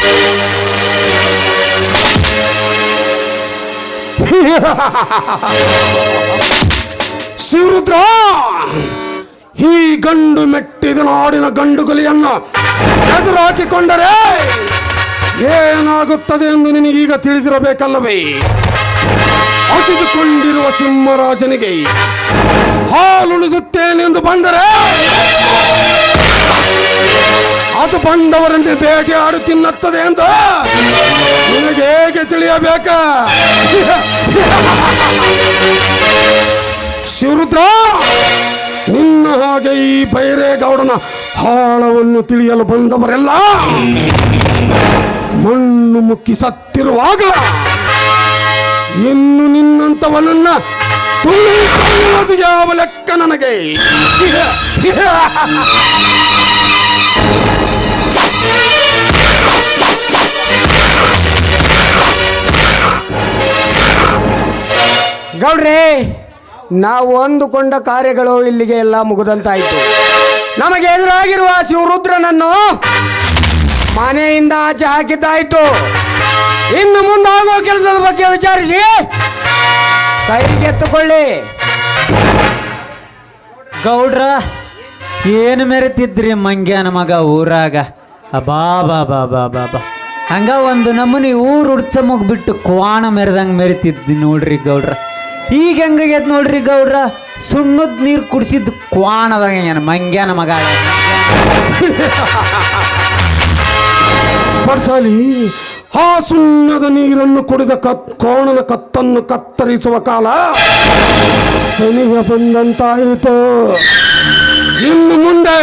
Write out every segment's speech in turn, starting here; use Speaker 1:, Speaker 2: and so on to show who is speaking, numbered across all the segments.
Speaker 1: ಶಿವರುದ್ರ ಈ ಗಂಡು ಮೆಟ್ಟಿದ ನಾಡಿನ ಗಂಡುಗಲಿಯನ್ನ ಎದುರಾಕಿಕೊಂಡರೆ ಏನಾಗುತ್ತದೆ ಎಂದು ನಿನಗೀಗ ತಿಳಿದಿರಬೇಕಲ್ಲವೇ? ಹಸಿದುಕೊಂಡಿರುವ ಸಿಂಹರಾಜನಿಗೆ ಹಾಲುಣಿಸುತ್ತೇನೆಂದು ಬಂದರೆ ಬಂದವರನ್ನೇ ಬೇಟೆ ಆಡು ತಿನ್ನತ್ತದೆ ಅಂತ ನಿನಗೆ ಹೇಗೆ ತಿಳಿಯಬೇಕ? ಶಿರುದ್ರ, ನಿನ್ನ ಹಾಗೆ ಈ ಬೈರೇಗೌಡನ ಹಾಳವನ್ನು ತಿಳಿಯಲು ಬಂದವರೆಲ್ಲ ಮಣ್ಣು ಮುಕ್ಕಿ ಸತ್ತಿರುವಾಗ ಇನ್ನು ನಿನ್ನಂತವನನ್ನ ತುಳಿದು ಯಾವ ಲೆಕ್ಕ ನನಗೆ?
Speaker 2: ಗೌಡ್ರೆ, ನಾವು ಅಂದುಕೊಂಡ ಕಾರ್ಯಗಳು ಇಲ್ಲಿಗೆ ಎಲ್ಲ ಮುಗಿದಂತಾಯಿತು. ನಮಗೆ ಎದುರಾಗಿರುವ ಶಿವರುದ್ರನನ್ನು ಮನೆಯಿಂದ ಆಚೆ ಹಾಕಿದ್ದಾಯ್ತು. ಇನ್ನು ಮುಂದಾಗುವ ಕೆಲಸದ ಬಗ್ಗೆ ವಿಚಾರಿಸಿ. ಕೈಗೆತ್ತುಕೊಳ್ಳಿ
Speaker 3: ಗೌಡ್ರ, ಏನು ಮೆರೆತಿದ್ರಿ ಮಂಗ್ಯಾನ ಮಗ ಊರಾಗ? ಅಬಾ ಬಾ ಬಾ ಬಾ ಬಾ ಬಾ ಹಂಗ ಒಂದು ನಮೂನಿ ಊರು ಉಡ್ಚಮಗ್ ಬಿಟ್ಟು ಕ್ವಾಣ ಮೆರೆದಂಗೆ ಮೆರಿತಿದ್ದಿ ನೋಡ್ರಿ ಗೌಡ್ರ. ಈಗ ಹೆಂಗಾಗ್ಯದ ನೋಡ್ರಿ ಗೌಡ್ರ? ಸುಣ್ಣದ ನೀರು ಕುಡಿಸಿದ್ದು ಕ್ವಾಣದಾಗ ಮಂಗ್ಯಾನ ಮಗ?
Speaker 1: ಪಡ್ಸಾಲಿ ಆ ಸುಣ್ಣದ ನೀರನ್ನು ಕುಡಿದ ಕತ್, ಕೋಣದ ಕತ್ತನ್ನು ಕತ್ತರಿಸುವ ಕಾಲ ಸನಿಹ ಬಂದಂತಾಯಿತು. ಇನ್ನು ಮುಂದೆ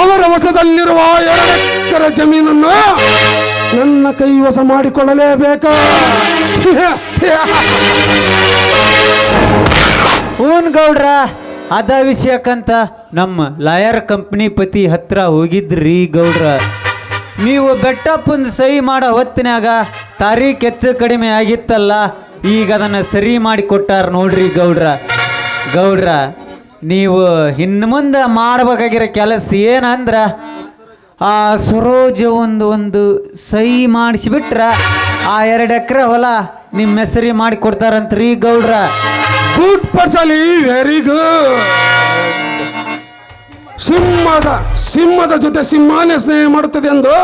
Speaker 1: ಅವರ ವಶದಲ್ಲಿರುವ ಎರಡೆಕ್ಕರ ಜಮೀನನ್ನು ನನ್ನ ಕೈವಶ ಮಾಡಿಕೊಳ್ಳಲೇಬೇಕು.
Speaker 3: ಹೂನ್ ಗೌಡ್ರ ಅದ ವಿಷಯಕ್ಕಂತ ನಮ್ಮ ಲಾಯರ್ ಕಂಪ್ನಿ ಪತಿ ಹತ್ರ ಹೋಗಿದ್ರಿ ಗೌಡ್ರ. ನೀವು ಬೆಟ್ಟಪ್ಪಂದು ಸಹಿ ಮಾಡೋ ಹೊತ್ತಿನಾಗ ತಾರೀಖ್ ಹೆಚ್ಚು ಕಡಿಮೆ ಆಗಿತ್ತಲ್ಲ, ಈಗ ಅದನ್ನು ಸರಿ ಮಾಡಿ ಕೊಟ್ಟಾರ ನೋಡ್ರಿ ಗೌಡ್ರ. ಗೌಡ್ರ ನೀವು ಇನ್ನು ಮುಂದೆ ಮಾಡ್ಬೇಕಾಗಿರೋ ಕೆಲಸ ಏನಂದ್ರ ಆ ಸರೋಜ ಒಂದು ಒಂದು ಸಹಿ ಮಾಡಿಸಿಬಿಟ್ರ ಆ ಎರಡು ಎಕರೆ ಹೊಲ ನಿಮ್ಮ ಹೆಸರಿ ಮಾಡಿ ಕೊಡ್ತಾರಂತ್ರಿ ಗೌಡ್ರ.
Speaker 1: ಗುಡ್ ಪರ್ಸಲಿ ವೆರಿ ಗುಡ್ ಸಿಂಹದ ಸಿಂಹದ ಜೊತೆ ಸಿಂಹನೇ ಸ್ನೇಹ ಮಾಡುತ್ತದೆ ಎಂದು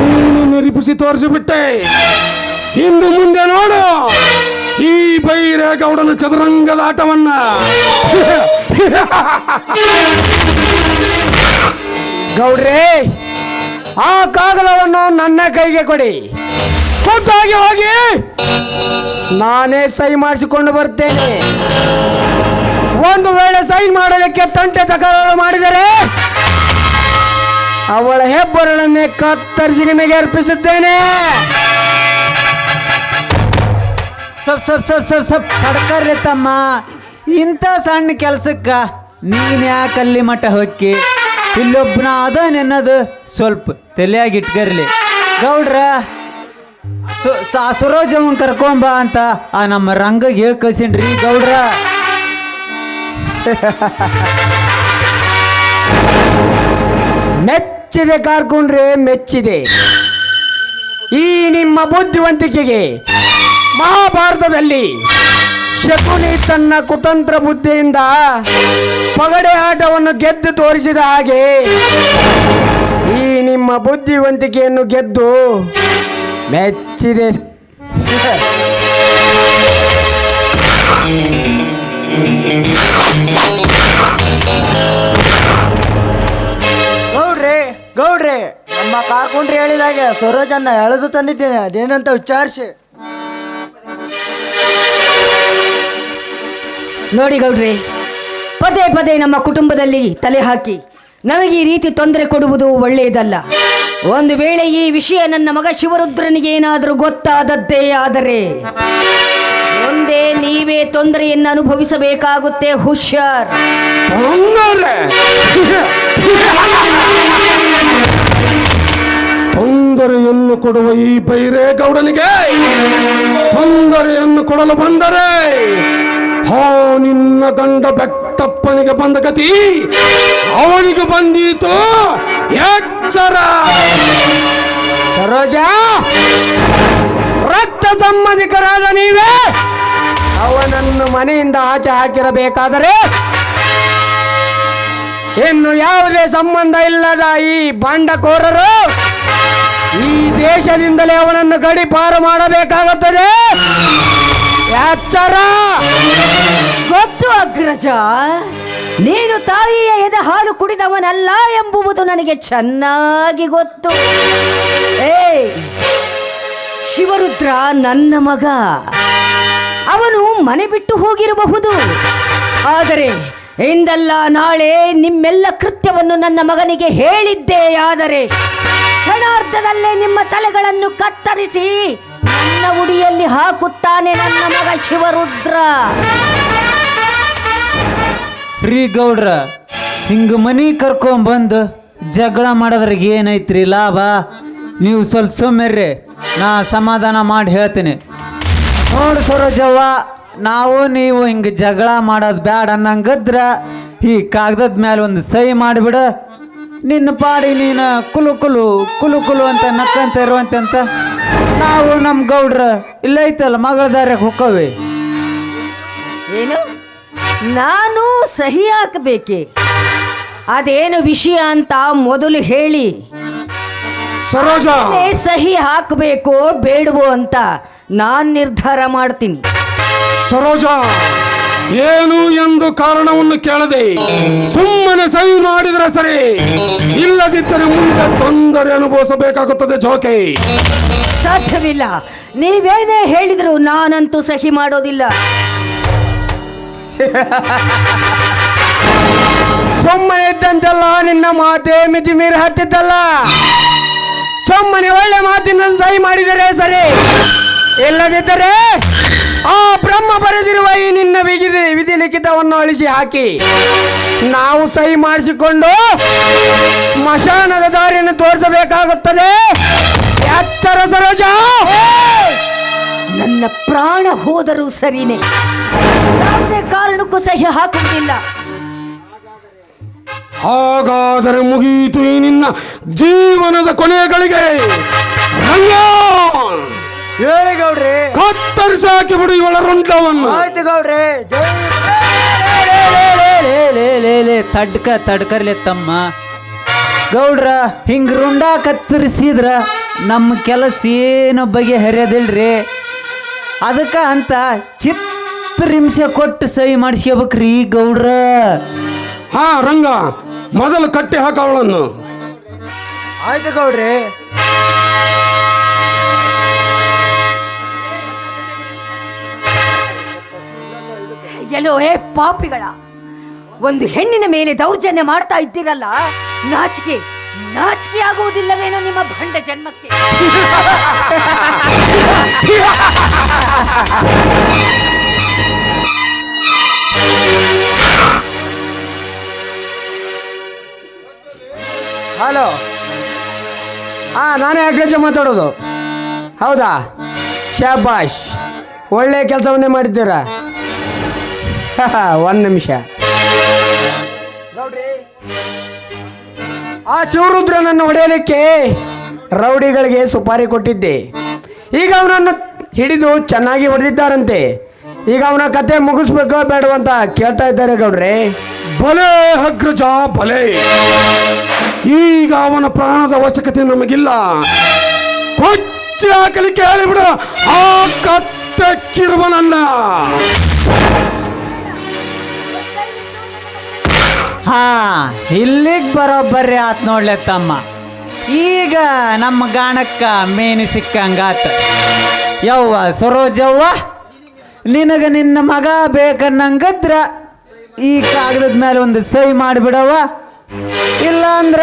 Speaker 1: ನೀನು ನಿರೂಪಿಸಿ ತೋರಿಸಿಬಿಟ್ಟೆ. ಇನ್ನು ಮುಂದೆ ನೋಡು. ಈ ಬೈರೇಗೌಡನ ಚದುರಂಗದ ಆಟವನ್ನ.
Speaker 2: ಗೌಡ್ರೇ, ಆ ಕಾಗದವನ್ನು ನನ್ನ ಕೈಗೆ ಕೊಡಿ. ಕೊಟ್ಟಾಗಿ ಹೋಗಿ. ನಾನೇ ಸಹಿ ಮಾಡಿಸಿಕೊಂಡು ಬರ್ತೇನೆ. ಒಂದು ವೇಳೆ ಸೈನ್ ಮಾಡಲಿಕ್ಕೆ ತಂಟೆ ತಕರಾರು ಮಾಡಿದರೆ, ಅವಳ ಹೆಬ್ಬರಳನ್ನೇ ಕತ್ತರಿಸಿ ನಿಮಗೆ ಅರ್ಪಿಸಿದ್ದೇನೆ
Speaker 3: ಸ್ವಲ್ಪ ಸಪ್ ಸಪ್ ಸ್ವಲ್ಪ ಸ್ವಲ್ಪ ಕಡ್ಕರ್ರಿ ತಮ್ಮ. ಇಂಥ ಸಣ್ಣ ಕೆಲಸಕ್ಕ ನೀನು ಯಾಕೆ ಅಲ್ಲಿ ಮಟ್ಟ ಹೊಕ್ಕಿ? ಇಲ್ಲೊಬ್ಬನ ಅದ ನೆನ್ನದು ಸ್ವಲ್ಪ ತಲೆಯಾಗಿ ಇಟ್ಕರ್ಲಿ. ಗೌಡ್ರ, ಸು ಅವನ್ ಕರ್ಕೊಂಬ ಅಂತ ಆ ನಮ್ಮ ರಂಗಗೆ ಹೇಳಿ ಕಳ್ಸಿನ್ರಿ ಗೌಡ್ರ.
Speaker 2: ಮೆಚ್ಚಿದೆ ಕಾರ್ಕೊಂಡ್ರೆ ಮೆಚ್ಚಿದೆ. ಈ ನಿಮ್ಮ ಬುದ್ಧಿವಂತಿಕೆಗೆ ಮಹಾಭಾರತದಲ್ಲಿ ಶಕುನಿ ತನ್ನ ಕುತಂತ್ರ ಬುದ್ಧಿಯಿಂದ ಪಗಡೆ ಆಟವನ್ನು ಗೆದ್ದು ತೋರಿಸಿದ ಹಾಗೆ ಈ ನಿಮ್ಮ ಬುದ್ಧಿವಂತಿಕೆಯನ್ನು ಗೆದ್ದು ಮೆಚ್ಚಿದೆ.
Speaker 4: ಗೌಡ್ರಿ ಗೌಡ್ರಿ, ನಮ್ಮ ಕಾರ್ಕೊಂಡ್ರಿ ಹೇಳಿದಾಗೆ ಸರೋಜನ್ನ ಎಳೆದು ತಂದಿದ್ದೇನೆ, ಅದೇನಂತ ವಿಚಾರಿಸಿ.
Speaker 5: ನೋಡಿ ಗೌಡ್ರೆ, ಪದೇ ಪದೇ ನಮ್ಮ ಕುಟುಂಬದಲ್ಲಿ ತಲೆ ಹಾಕಿ, ನಮಗೆ ಈ ರೀತಿ ತೊಂದರೆ ಕೊಡುವುದು ಒಳ್ಳೆಯದಲ್ಲ. ಒಂದು ವೇಳೆ ಈ ವಿಷಯ ನನ್ನ ಮಗ ಶಿವರುದ್ರನಿಗೆ ಏನಾದರೂ ಗೊತ್ತಾದದ್ದೇ ಆದರೆ ಮುಂದೆ ನೀವೇ ತೊಂದರೆಯನ್ನು ಅನುಭವಿಸಬೇಕಾಗುತ್ತೆ, ಹುಷಾರ್.
Speaker 1: ತೊಂದರೆ? ತೊಂದರೆಯನ್ನು ಕೊಡುವ ಈ ಬೈರೇಗೌಡನಿಗೆ ತೊಂದರೆಯನ್ನು ಕೊಡಲು ಬಂದರೆ ಹೋ, ನಿನ್ನ ಗಂಡ ಬೆಟ್ಟಪ್ಪನಿಗೆ ಬಂದ ಗತಿ. ಅವನಿಗೆ ಬಂದೀತು ಎಚ್ಚರ.
Speaker 2: ಸರೋಜ, ರಕ್ತ ಸಂಬಂಧಿಕರಾದ ನೀವೇ ಅವನನ್ನು ಮನೆಯಿಂದ ಆಚೆ ಹಾಕಿರಬೇಕಾದರೆ ಇನ್ನು ಯಾವುದೇ ಸಂಬಂಧ ಇಲ್ಲದ ಈ ಬಂಡಕೋರರು ಈ ದೇಶದಿಂದಲೇ ಅವನನ್ನು ಗಡಿಪಾರು ಮಾಡಬೇಕಾಗುತ್ತದೆ. ಎಚ್ಚರ
Speaker 5: ಗೊತ್ತು ಅಗ್ರಜ, ನೀನು ತಾಯಿಯ ಎದೆ ಹಾಲು ಕುಡಿದವನಲ್ಲ ಎಂಬುವುದು ನನಗೆ ಚೆನ್ನಾಗಿ ಗೊತ್ತು. ಏ ಶಿವರುದ್ರ ನನ್ನ ಮಗ. ಅವನು ಮನೆ ಬಿಟ್ಟು ಹೋಗಿರಬಹುದು. ಆದರೆ ಇಂದಲ್ಲ ನಾಳೆ ನಿಮ್ಮೆಲ್ಲ ಕೃತ್ಯವನ್ನು ನನ್ನ ಮಗನಿಗೆ ಹೇಳಿದ್ದೇ ಆದರೆ ಕ್ಷಣಾರ್ಧದಲ್ಲೇ ನಿಮ್ಮ ತಲೆಗಳನ್ನು ಕತ್ತರಿಸಿ ನನ್ನ ಉಡಿಯಲ್ಲಿ ಹಾಕುತ್ತಾನೆ ನನ್ನ ಮಗ ಶಿವರುದ್ರ.
Speaker 3: ರೀ ಗೌಡ್ರ, ಹಿಂಗ ಮನಿ ಕರ್ಕೊಂಬಂದು ಜಗಳ ಮಾಡೋದ್ರಾಗ ಏನೈತ್ರಿ ಲಾಭ? ನೀವು ಸ್ವಲ್ಪ ಸುಮ್ಮಿರ್ರಿ, ನಾ ಸಮಾಧಾನ ಮಾಡಿ ಹೇಳ್ತೀನಿ. ನೋಡು ಸರೋಜವ್ವ, ನಾವು ನೀವು ಹಿಂಗೆ ಜಗಳ ಮಾಡೋದು ಬ್ಯಾಡ ಅನ್ನಂಗದ್ರ ಈ ಕಾಗದದ ಮೇಲೆ ಒಂದು ಸಹಿ ಮಾಡಿಬಿಡ. ನಿನ್ನ ಪಾಡಿ ನೀನು ಕುಲು ಕುಲು ಕುಲು ಕುಲು ಅಂತ ನಕ್ಕಂತ ಇರುವಂತೆ ಅಂತ. ನಾವು ನಮ್ಮ ಗೌಡ್ರ ಇಲ್ಲ ಐತಲ್ಲ ಮಗಳ ದಾರ್ಯಾಗ ಹೊಕ್ಕವಿ.
Speaker 5: ಏನು? ನಾನು ಸಹಿ ಹಾಕಬೇಕೆ? ಅದೇನು ವಿಷಯ ಅಂತ ಮೊದಲು ಹೇಳಿ.
Speaker 1: ಸರೋಜ!
Speaker 5: ಆಮೇಲೆ ಸಹಿ ಹಾಕಬೇಕು ಬೇಡವೋ ಅಂತ ನಾನ್ ನಿರ್ಧಾರ ಮಾಡ್ತೀನಿ.
Speaker 1: ಸರೋಜ! ಏನು ಎಂದು ಕಾರಣವನ್ನು ಕೇಳದೆ ಸುಮ್ಮನೆ ಸಹಿ ಮಾಡಿದ್ರೆ ಸರಿ. ಇಲ್ಲದಿದ್ದರೆ ಮುಂದೆ ತೊಂದರೆ ಅನುಭವಿಸಬೇಕಾಗುತ್ತದೆ ಜೋಕೆ.
Speaker 5: ಸಾಧ್ಯವಿಲ್ಲ. ನೀವೇನೇ ಹೇಳಿದ್ರು ನಾನಂತೂ ಸಹಿ ಮಾಡೋದಿಲ್ಲ.
Speaker 2: ಸುಮ್ಮನೆ ಇದ್ದಂತಲ್ಲ ನಿನ್ನ ಮಾತೇ ಮಿತಿ ಮೀರಿ ಹತ್ತಿದ್ದಲ್ಲ. ಸುಮ್ಮನೆ ಒಳ್ಳೆ ಮಾತಿನ ಸಹಿ ಮಾಡಿದರೆ ಸರಿ. ಇಲ್ಲದಿದ್ದರೆ ಆ ಬ್ರಹ್ಮ ಬರೆದಿರುವ ಈ ನಿನ್ನ ವಿಧಿ ವಿಧಿ ಲಿಖಿತವನ್ನು ಅಳಿಸಿ ಹಾಕಿ. ನಾವು ಸಹಿ ಮಾಡಿಸಿಕೊಂಡು ಸ್ಮಶಾನದ ದಾರಿಯನ್ನು ತೋರಿಸಬೇಕಾಗುತ್ತದೆ. ಎತ್ತರ ಸರೋಜ!
Speaker 5: ನನ್ನ ಪ್ರಾಣ ಹೋದರೂ ಸರಿನೇ. ಯಾವುದೇ ಕಾರಣಕ್ಕೂ ಸಹಿ ಹಾಕುವುದಿಲ್ಲ.
Speaker 1: ಹಾಗಾದರೆ ಮುಗಿಯಿತು ಈ ನಿನ್ನ ಜೀವನದ ಕೊನೆಗಳಿಗೆ!
Speaker 4: ಹೇಳಿ ಗೌಡ್ರಿ.
Speaker 1: ಕತ್ತರಿಸಿ ಹಾಕಿಬಿಡು ಇವಳ ರುಂಡವನ್ನು.
Speaker 4: ಆಯ್ತು ಗೌಡ್ರಿ.
Speaker 3: ತಡ್ಕ ತಡ್ಕರ್ಲೆ ತಮ್ಮ. ಗೌಡ್ರ ಹಿಂಗ್ ರುಂಡ ಕತ್ತರಿಸಿದ್ರ ನಮ್ಮ ಕೆಲಸ ಏನು ಬಗೆಹರಿಯೋದಿಲ್ರಿ ಅದಕ್ಕೆ ಅಂತ ಚಿತ್ರಹಿಂಸೆ ಕೊಟ್ಟು ಸಹಿ ಮಾಡಿಸ್ಕೋಬೇಕ್ರಿ ಗೌಡ್ರ.
Speaker 1: ಹಾ ರಂಗ ಮೊದಲು ಕಟ್ಟಿ ಹಾಕ ಅವಳನ್ನು.
Speaker 4: ಆಯ್ತು ಗೌಡ್ರಿ.
Speaker 5: ಎಲ್ಲೋ ಹೇ ಪಾಪಿಗಳ ಒಂದು ಹೆಣ್ಣಿನ ಮೇಲೆ ದೌರ್ಜನ್ಯ ಮಾಡ್ತಾ ಇದ್ದೀರಲ್ಲ ನಾಚಿಕೆ. ನಾಚಿಕೆ ಆಗುವುದಿಲ್ಲವೇನೋ ನಿಮ್ಮ ಭಂಡ ಜನ್ಮಕ್ಕೆ.
Speaker 2: ಹಲೋ. ಹಾ ನಾನೇ ಅಗ್ರಜ ಮಾತಾಡೋದು. ಹೌದಾ? ಶಾಬಾಷ್, ಒಳ್ಳೆ ಕೆಲಸವನ್ನೇ ಮಾಡಿದ್ದೀರಾ? ಒಂದು ನಿಮಿಷ. ಆ ಶಿವರುದ್ರನನ್ನು ಹೊಡೆಯಲಿಕ್ಕೆ ರೌಡಿಗಳಿಗೆ ಸುಪಾರಿ ಕೊಟ್ಟಿದ್ದೆ. ಈಗ ಅವನನ್ನು ಹಿಡಿದು ಚೆನ್ನಾಗಿ ಹೊಡೆದಿದ್ದಾರಂತೆ. ಈಗ ಅವನ ಕತೆ ಮುಗಿಸ್ಬೇಕೋ ಬೇಡವಂತ ಕೇಳ್ತಾ ಇದ್ದಾರೆ ಗೌಡ್ರೆ.
Speaker 1: ಬಲೆ ಅಗ್ರಜ, ಬಲೆ. ಈಗ ಅವನ ಪ್ರಾಣದ ಅವಶ್ಯಕತೆ ನಮಗಿಲ್ಲ. ಕೊಚ್ಚಿ ಹಾಕಲಿಕ್ಕೆ ಹೇಳಿಬಿಡು. ಆ ಕತ್ತೆ ಕಿರುವನನ್ನ
Speaker 3: ಹಾ, ಇಲ್ಲಿಗೆ ಬರೋಬ್ಬರಿ ಆತ್ ನೋಡ್ಲೆ ತಮ್ಮ. ಈಗ ನಮ್ಮ ಗಾಣಕ್ಕ ಮೇನಿ ಸಿಕ್ಕಂಗಾತ. ಯವ್ವ, ಸರೋಜವ್ವ, ನಿನಗ ನಿನ್ನ ಮಗ ಬೇಕನ್ನಂಗದ್ರ ಈ ಕಾಗದದ ಮೇಲೆ ಒಂದು ಸಹಿ ಮಾಡಿಬಿಡವ ಇಲ್ಲ ಅಂದ್ರ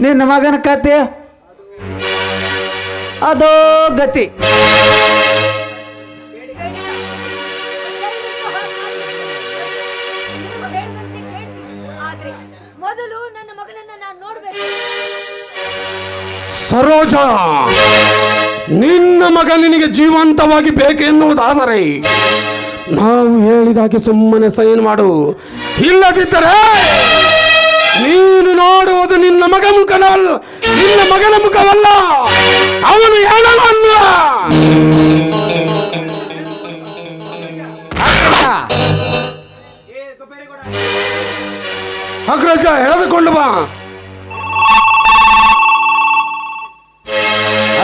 Speaker 3: ನಿನ್ನ ಮಗನ ಕತೆ ಅದೋ ಗತಿ.
Speaker 1: ಸರೋಜ, ನಿನ್ನ ಮಗ ನಿನಗೆ ಜೀವಂತವಾಗಿ ಬೇಕೆನ್ನುವುದಾದರೆ ನಾವು ಹೇಳಿದಾಗೆ ಸುಮ್ಮನೆ ಸೈನ್ ಮಾಡು. ಇಲ್ಲದಿದ್ದರೆ ನೀನು ನೋಡುವುದು ನಿನ್ನ ಮಗ ಮುಖನವಲ್ಲ ನಿನ್ನ ಮಗನ ಮುಖವಲ್ಲ, ಅವನು ಹೇಳಲ್ಲ ಅಗ್ರಜ, ಎಳೆದುಕೊಂಡು ಬಾ.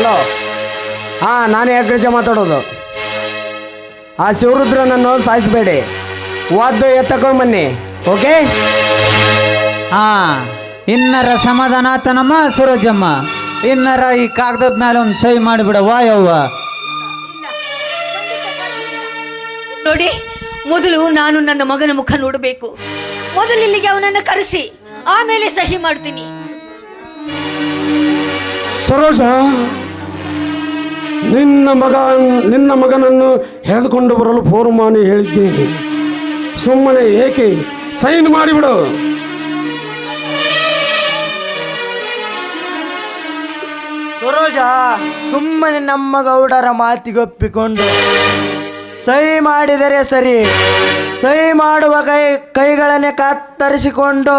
Speaker 2: ಹಲೋ. ಹಾ ನಾನೇ ಅಗ್ರಜ ಮಾತಾಡೋದು? ಆ ಶಿವರುದ್ರನನ್ನು ಸಾಯಿಸಬೇಡಿ. ವಾದ್ಯ ಎತ್ತಕೊಂಡು ಬನ್ನಿ ಓಕೆ?
Speaker 3: ಹಾ ಇನ್ನರ ಸಮಾಧಾನಾತನಮ್ಮ ಸೂರಜಮ್ಮ. ಇನ್ನರ ಈ ಕಾಗದದ ಮೇಲೆ ಒಂದು ಸಹಿ ಮಾಡಿಬಿಡ ಯವ್ವ
Speaker 5: ನೋಡಿ ಮೊದಲು ನಾನು ನನ್ನ ಮಗನ ಮುಖ ನೋಡಬೇಕು. ಮೊದಲು ಇಲ್ಲಿಗೆ ಅವನನ್ನು ಕರೆಸಿ ಆಮೇಲೆ ಸಹಿ ಮಾಡ್ತೀನಿ.
Speaker 1: ಸರೋಜ ನಿನ್ನ ಮಗ, ನಿನ್ನ ಮಗನನ್ನು ಎಳೆದುಕೊಂಡು ಬರಲು ಫೋನ್ ಮಾಡಿ ಹೇಳಿದ್ದೀನಿ. ಸುಮ್ಮನೆ ಏಕೆ? ಸೈನ್ ಮಾಡಿಬಿಡು.
Speaker 4: ಸರೋಜ, ಸುಮ್ಮನೆ ನಮ್ಮ ಗೌಡರ ಮಾತಿಗೊಪ್ಪಿಕೊಂಡು ಸಹಿ ಮಾಡಿದರೆ ಸರಿ. ಸಹಿ ಮಾಡುವ ಕೈ, ಕೈಗಳನ್ನೇ ಕತ್ತರಿಸಿಕೊಂಡು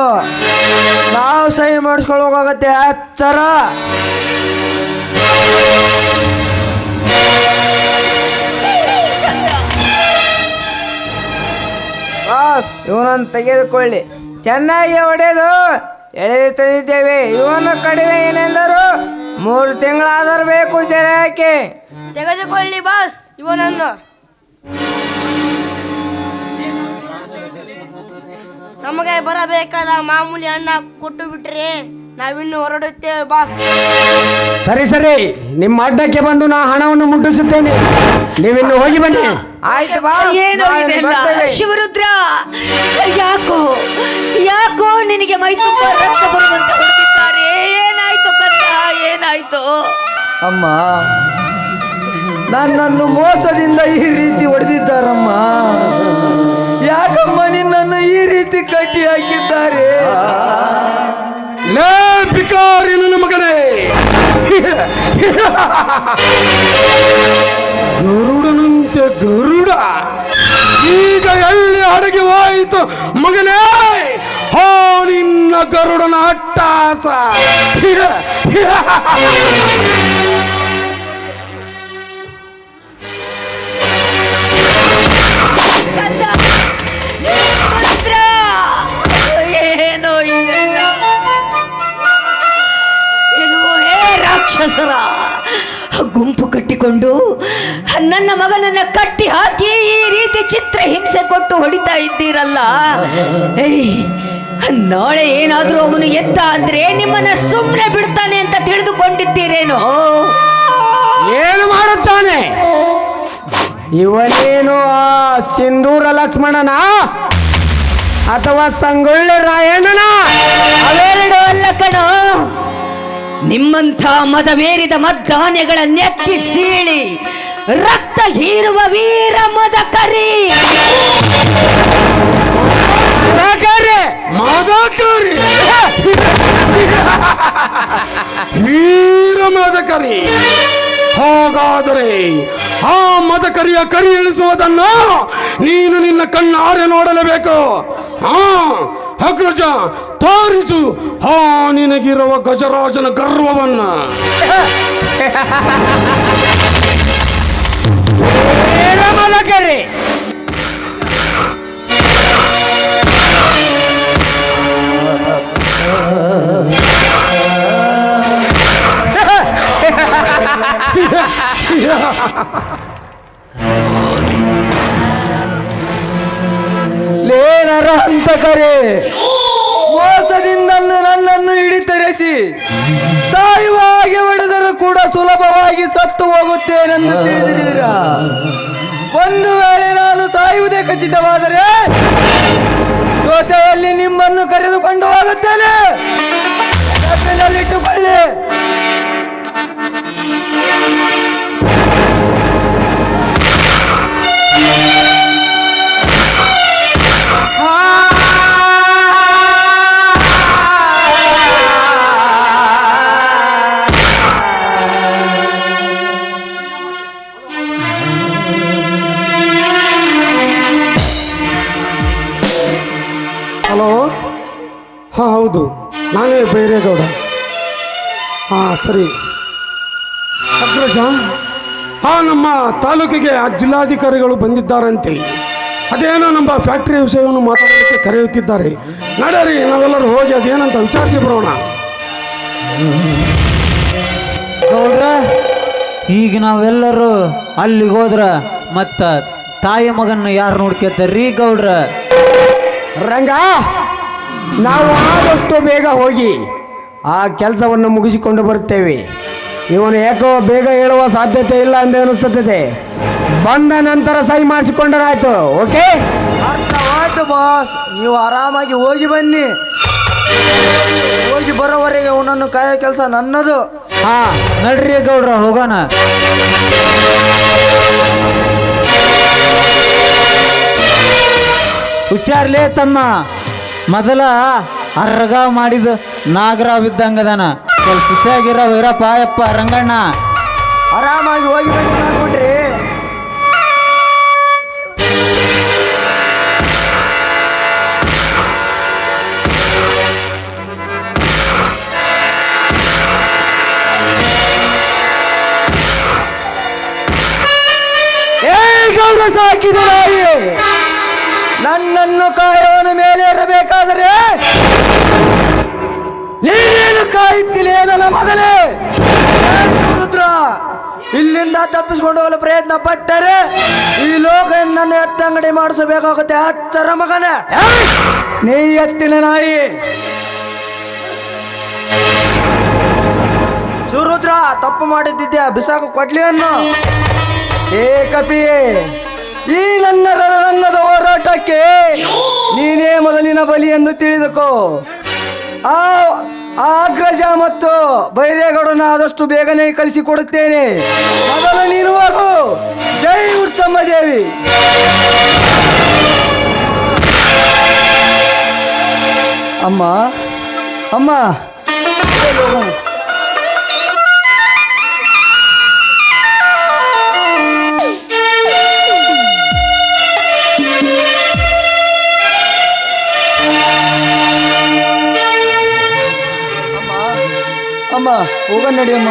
Speaker 4: ನಾವು ಸಹಿ ಮಾಡಿಸ್ಕೊಳ್ಳೋಕಾಗತ್ತೆ ಎಚ್ಚರ
Speaker 6: ಬಾಸ್, ಇವನನ್ನು ತೆಗೆದುಕೊಳ್ಳಿ. ಚೆನ್ನಾಗಿ ಹೊಡೆದು ಎಳೆದು ತಂದಿದ್ದೇವೆ. ಇವನು ಕಡಿಮೆ ಏನೆಂದರು ಮೂರು ತಿಂಗಳಾದರೂ ಬೇಕು ಸೆರೆ ಹಾಕಿ
Speaker 7: ತೆಗೆದುಕೊಳ್ಳಿ ಬಾಸ್, ಇವನನ್ನು. ನಮಗೆ ಬರಬೇಕಾದ ಮಾಮೂಲಿ ಅನ್ನ ಕೊಟ್ಟು ಬಿಟ್ರೆ. ನಾವಿನ್ನು ಹೊರಡುತ್ತೇವೆ ಬಾಸ್.
Speaker 2: ಸರಿ ಸರಿ. ನಿಮ್ಮ ಅಡ್ಡಕ್ಕೆ ಬಂದು ನಾ ಹಣವನ್ನು ಮುಟ್ಟಿಸುತ್ತೇನೆ. ನೀವಿನ್ನು ಹೋಗಿ ಬನ್ನಿ.
Speaker 6: ಆಯ್ತು ಬಾ
Speaker 5: ಏನು ಇದೆಲ್ಲ ಶಿವರುದ್ರ ಯಾಕೋ ಯಾಕೋ ನಿನಗೆ ಮೈ ತುಂಬ ರಕ್ತ ಬರುವಂತ ಏನಾಯ್ತು ಏನಾಯ್ತು?
Speaker 4: ಅಮ್ಮ ನನ್ನನ್ನು ಮೋಸದಿಂದ ಈ ರೀತಿ ಹೊಡೆದಿದ್ದಾರಮ್ಮ. ಯಾಕಮ್ಮ ನಿನ್ನನ್ನು ಈ ರೀತಿ ಕಟ್ಟಿ ಹಾಕಿದ್ದಾರೆ
Speaker 1: ಲೇ ಭಿಕಾರಿ ನನ್ನ ಮಗನೇ. ಗರುಡನಂತೆ ಗರುಡ. ಈಗ ಎಲ್ಲಿ ಅಡಗಿ ಹೋಯಿತು ಮಗನೇ? ಹೋ, ನಿನ್ನ ಗರುಡನ ಅಟ್ಟಾಸ.
Speaker 5: ರಾಕ್ಷಸರ ಗುಂಪು ಕಟ್ಟಿಕೊಂಡು ನನ್ನ ಮಗನನ್ನ ಕಟ್ಟಿ ಹಾಕಿ ಈ ರೀತಿ ಚಿತ್ರ ಹಿಂಸೆ ಕೊಟ್ಟು ಹೊಡಿತಾ ಇದ್ದೀರಲ್ಲ. ನಾಳೆ ಏನಾದರೂ ಅವನು ಎತ್ತ ಅಂದ್ರೆ ನಿಮ್ಮನ್ನ ಸುಮ್ಮನೆ ಬಿಡ್ತಾನೆ ಅಂತ ತಿಳಿದುಕೊಂಡಿದ್ದೀರೇನು?
Speaker 2: ಏನು ಮಾಡುತ್ತಾನೆ? ಇವನೇನು ಆ ಸಿಂಧೂರ ಲಕ್ಷ್ಮಣನ? ಅಥವಾ ಸಂಗೊಳ್ಳಿ ರಾಯಣ್ಣನ?
Speaker 5: ಅವೆರಡು ಅಲ್ಲ ಕಣೋ. ನಿಮ್ಮಂಥ ಮದವೇರಿದ ಮದ್ದಾನೆಗಳ ನೆಚ್ಚಿ ಸೀಳಿ ರಕ್ತ ಹೀರುವ ವೀರ ಮದ ಕರಿ
Speaker 2: ವೀರ
Speaker 1: ಮಾದಕರಿ. ವೀರ ಮದಕರಿ. ಹಾಗಾದರೆ ಆ ಮದಕರಿಯ ಕರಿ ಇಳಿಸುವುದನ್ನು ನೀನು ನಿನ್ನ ಕಣ್ಣಾರೆ ನೋಡಲೇಬೇಕು. ಹಾ ಅಗ್ರಜ ತೋರಿಸು ಹಾ ನಿನಗಿರುವ ಗಜರಾಜನ ಗರ್ವವನ್ನ
Speaker 2: ಮಲಕರಿ
Speaker 4: ಲೇನರ ಕರೆ ಮೋಸದಿಂದ ನನ್ನನ್ನು ಹಿಡಿತರಿಸಿ ಸಾಯುವ ಹಾಗೆ ಹೊಡೆದರೂ ಕೂಡ ಸುಲಭವಾಗಿ ಸತ್ತು ಹೋಗುತ್ತೇನೆಂದು ತಿಳಿದಿರ ಒಂದು ವೇಳೆ ನಾನು ಸಾಯುವುದೇ ಖಚಿತವಾದರೆ ಜೊತೆಯಲ್ಲಿ ನಿಮ್ಮನ್ನು ಕರೆದುಕೊಂಡು ಹೋಗುತ್ತೇನೆ. ನೆನಪಿನಲ್ಲಿಟ್ಟುಕೊಳ್ಳಿ
Speaker 1: ಹಲೋ ಹಾಂ, ಹೌದು. ನಾನೇ ಬೈರೇಗೌಡ. ಹಾಂ, ಸರಿ. ಅಗ್ರಜ ಹಾಂ, ನಮ್ಮ ತಾಲೂಕಿಗೆ ಆ ಜಿಲ್ಲಾಧಿಕಾರಿಗಳು ಬಂದಿದ್ದಾರಂತೆ. ಅದೇನೋ ನಮ್ಮ ಫ್ಯಾಕ್ಟ್ರಿ ವಿಷಯವನ್ನು ಮಾತಾಡೋಕ್ಕೆ ಕರೆಯುತ್ತಿದ್ದಾರೆ. ನಡರಿ, ನಾವೆಲ್ಲರೂ ಹೋಗಿ ಅದೇನಂತ ವಿಚಾರಿಸಿ ಬರೋಣ.
Speaker 3: ಗೌಡ್ರ, ಈಗ ನಾವೆಲ್ಲರೂ ಅಲ್ಲಿಗೆ ಹೋದ್ರ ಮತ್ತ ತಾಯಿ ಮಗನ್ನ ಯಾರು ನೋಡ್ಕೊತಾರ್ರಿ ಗೌಡ್ರ?
Speaker 2: ರಂಗ ನಾವು ಆದಷ್ಟು ಬೇಗ ಹೋಗಿ ಆ ಕೆಲಸವನ್ನು ಮುಗಿಸಿಕೊಂಡು ಬರುತ್ತೇವೆ. ಇವನು ಯಾಕೋ ಬೇಗ ಹೇಳುವ ಸಾಧ್ಯತೆ ಇಲ್ಲ ಅಂತ ಅನಿಸ್ತದೆ ಬಂದ ನಂತರ ಸಹಿ ಮಾಡಿಸಿಕೊಂಡರಾಯ್ತು ಓಕೆ?
Speaker 4: ಅರ್ಥವಾಯ್ತು ಬಾಸ್. ನೀವು ಆರಾಮಾಗಿ ಹೋಗಿ ಬನ್ನಿ. ಹೋಗಿ ಬರೋವರೆಗೆ ಅವನನ್ನು ಕಾಯೋ ಕೆಲಸ ನನ್ನದು.
Speaker 3: ಹಾ. ನಡ್ರಿ ಗೌಡ್ರ ಹೋಗೋಣ. ಹುಷಾರ್ಲೇ ತಮ್ಮ. ಮೊದಲ ಅರ್ಗ ಮಾಡಿದ ನಾಗರಾವ್ ಇದ್ದಂಗದಾನ. ಸ್ವಲ್ಪ ಹುಷಾಗಿರೋ ವೀರಪ್ಪ ಯಪ್ಪ ರಂಗಣ್ಣ.
Speaker 4: ಆರಾಮಾಗಿ ಹೋಗಿ ಬನ್ನಿ ಕಾಕೊಂಡ್ರಿ
Speaker 2: ಏ ಗೌಡ ಸಾಕಿದ ನನ್ನನ್ನು ಕಾಯೋನ ಮೇಲೆ ಇರಬೇಕಾದರೆ ನೀನೇನು ಕಾಯುತ್ತಿಲ್ಲ ನನ್ನ ಮಗನೇ?
Speaker 4: ರುದ್ರ, ಇಲ್ಲಿಂದ ತಪ್ಪಿಸ್ಕೊಂಡು ಹೋಗಲು ಪ್ರಯತ್ನ ಪಟ್ಟರೆ ಈ ಲೋಕ ನನ್ನ ಎತ್ತಂಗಡಿ ಮಾಡಿಸಬೇಕಾಗುತ್ತೆ. ಅಚ್ಚರ ಮಗನೇ!
Speaker 2: ನೀ ಎತ್ತಿನ ನಾಯಿ.
Speaker 4: ಸುರುದ್ರ, ತಪ್ಪು ಮಾಡಿದ್ದಿದ್ಯಾ? ಬಿಸಾಕು ಕೊಡ್ಲಿ ಅನ್ನು.
Speaker 2: ಏ ಈ ನನ್ನ ರಣರಂಗದ ಹೋರಾಟಕ್ಕೆ ನೀನೇ ಮೊದಲಿನ ಬಲಿ ಎಂದು ತಿಳಿದುಕೋ. ಆ ಅಗ್ರಜ ಮತ್ತು ಬೈರೇಗೌಡನ ಆದಷ್ಟು ಬೇಗನೆ ಕಳಿಸಿಕೊಡುತ್ತೇನೆ. ಮೊದಲು ನೀನು ಹೋಗು ಜೈ ಉತ್ತಮ ದೇವಿ. ಅಮ್ಮ ಅಮ್ಮ. ಹೋಗ ನಡಿ ಅಮ್ಮ.